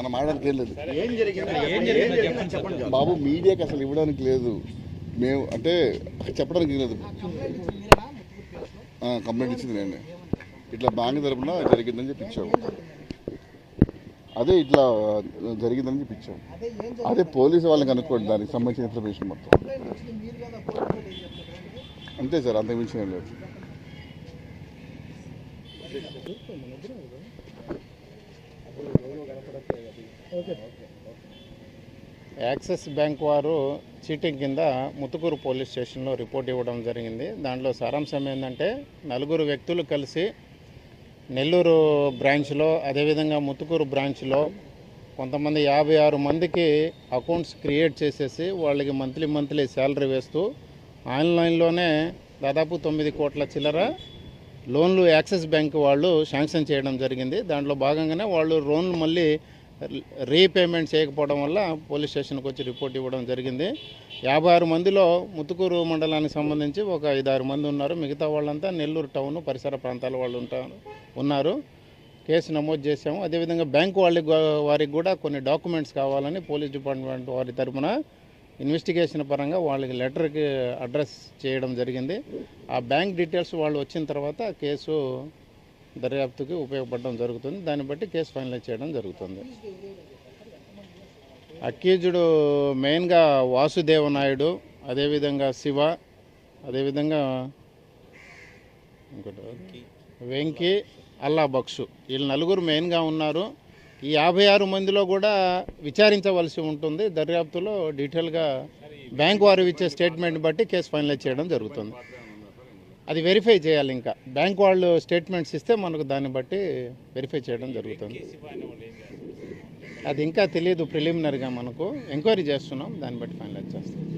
మనం ఆడడానికి ఏం లేదు. బాబు మీడియాకి అసలు ఇవ్వడానికి లేదు. మేము అంటే చెప్పడానికి లేదు. ఆ, కంప్లైంట్ ఇచ్చింది నేను. ఇట్లా బ్యాంక్ తరపున జరిగిందని చెప్పి ఇచ్చాము అదే ఇట్లా జరిగిందని చెప్పి ఇచ్చాము అదే పోలీసు వాళ్ళని కనుక్కోండి దానికి సంబంధించిన ఇన్ఫర్మేషన్ మొత్తం. అంతే సార్ అంతకు మించి ఏం లేదు. యాక్సిస్ బ్యాంక్ వారు చీటింగ్ కింద ముతుకూరు పోలీస్ స్టేషన్లో రిపోర్ట్ ఇవ్వడం జరిగింది. దాంట్లో సారాంశం ఏంటంటే నలుగురు వ్యక్తులు కలిసి నెల్లూరు బ్రాంచ్లో అదేవిధంగా ముతుకూరు బ్రాంచ్లో కొంతమంది యాభై ఆరు మందికి అకౌంట్స్ క్రియేట్ చేసేసి వాళ్ళకి మంత్లీ మంత్లీ శాలరీ వేస్తూ ఆన్లైన్లోనే దాదాపు తొమ్మిది కోట్ల చిల్లర లోన్లు యాక్సిస్ బ్యాంక్ వాళ్ళు శాంక్షన్ చేయడం జరిగింది. దాంట్లో భాగంగానే వాళ్ళు లోన్లు మళ్ళీ రీపేమెంట్ చేయకపోవడం వల్ల పోలీస్ స్టేషన్కి వచ్చి రిపోర్ట్ ఇవ్వడం జరిగింది. యాభై ఆరు మందిలో ముత్తుకూరు మండలానికి సంబంధించి ఒక ఐదారు మంది ఉన్నారు. మిగతా వాళ్ళంతా నెల్లూరు టౌన్ పరిసర ప్రాంతాల వాళ్ళు ఉంటారు ఉన్నారు. కేసు నమోదు చేశాము. అదేవిధంగా బ్యాంకు వాళ్ళకి వారికి కూడా కొన్ని డాక్యుమెంట్స్ కావాలని పోలీస్ డిపార్ట్మెంట్ వారి తరపున ఇన్వెస్టిగేషన్ పరంగా వాళ్ళకి లెటర్కి అడ్రస్ చేయడం జరిగింది. ఆ బ్యాంక్ డీటెయిల్స్ వాళ్ళు వచ్చిన తర్వాత కేసు దర్యాప్తుకి ఉపయోగపడడం జరుగుతుంది. దాన్ని బట్టి కేసు ఫైనలైజ్ చేయడం జరుగుతుంది. అక్యూజుడు మెయిన్గా వాసుదేవ నాయుడు అదేవిధంగా శివ అదేవిధంగా ఇంకోటి వెంకీ. అల్లా బక్షు. వీళ్ళు నలుగురు మెయిన్గా ఉన్నారు. ఈ యాభై ఆరు మందిలో కూడా విచారించవలసి ఉంటుంది. దర్యాప్తులో డీటెయిల్గా బ్యాంక్ వారు ఇచ్చే స్టేట్మెంట్ బట్టి కేసు ఫైనలైజ్ చేయడం జరుగుతుంది. అది వెరిఫై చేయాలి ఇంకా. బ్యాంక్ వాళ్ళు స్టేట్మెంట్స్ ఇస్తే మనకు దాన్ని బట్టి వెరిఫై చేయడం జరుగుతుంది. అది ఇంకా తెలియదు ప్రిలిమినరీగా మనకు. ఎంక్వైరీ చేస్తున్నాం దాన్ని బట్టి ఫైనలైజ్ చేస్తాం.